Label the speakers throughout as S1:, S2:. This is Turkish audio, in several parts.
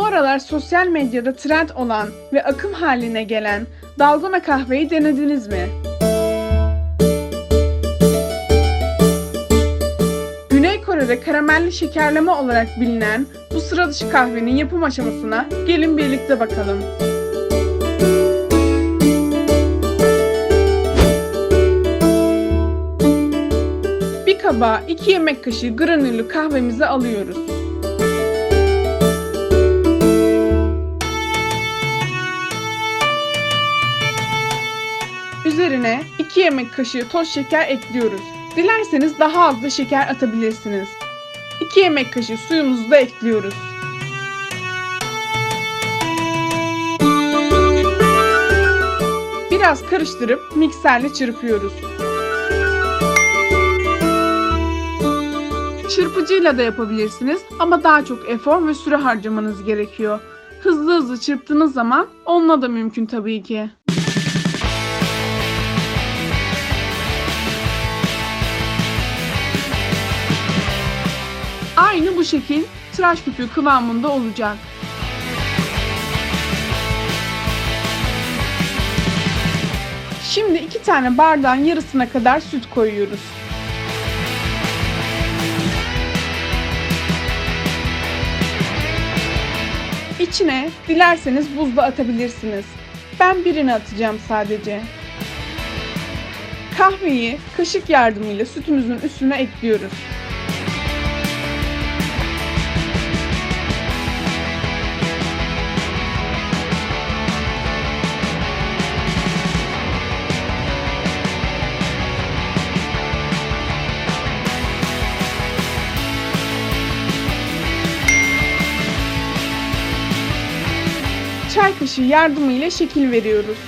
S1: aralar sosyal medyada trend olan ve akım haline gelen dalgona kahveyi denediniz mi? Güney Kore'de karamelli şekerleme olarak bilinen bu sıra dışı kahvenin yapım aşamasına gelin birlikte bakalım. Bir kaba 2 yemek kaşığı granüllü kahvemizi alıyoruz. Üzerine 2 yemek kaşığı toz şeker ekliyoruz. Dilerseniz daha az da şeker atabilirsiniz. 2 yemek kaşığı suyumuzu da ekliyoruz. Biraz karıştırıp mikserle çırpıyoruz. Çırpıcıyla da yapabilirsiniz ama daha çok efor ve süre harcamanız gerekiyor. Hızlı hızlı çırptığınız zaman onunla da mümkün tabii ki. Aynı bu şekil tıraş köpüğü kıvamında olacak. Şimdi iki tane bardağın yarısına kadar süt koyuyoruz. İçine dilerseniz buz da atabilirsiniz. Ben birini atacağım sadece. Kahveyi kaşık yardımıyla sütümüzün üstüne ekliyoruz. Çay kaşığı yardımıyla şekil veriyoruz.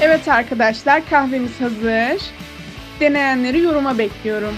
S1: Evet arkadaşlar kahvemiz hazır. Deneyenleri yoruma bekliyorum.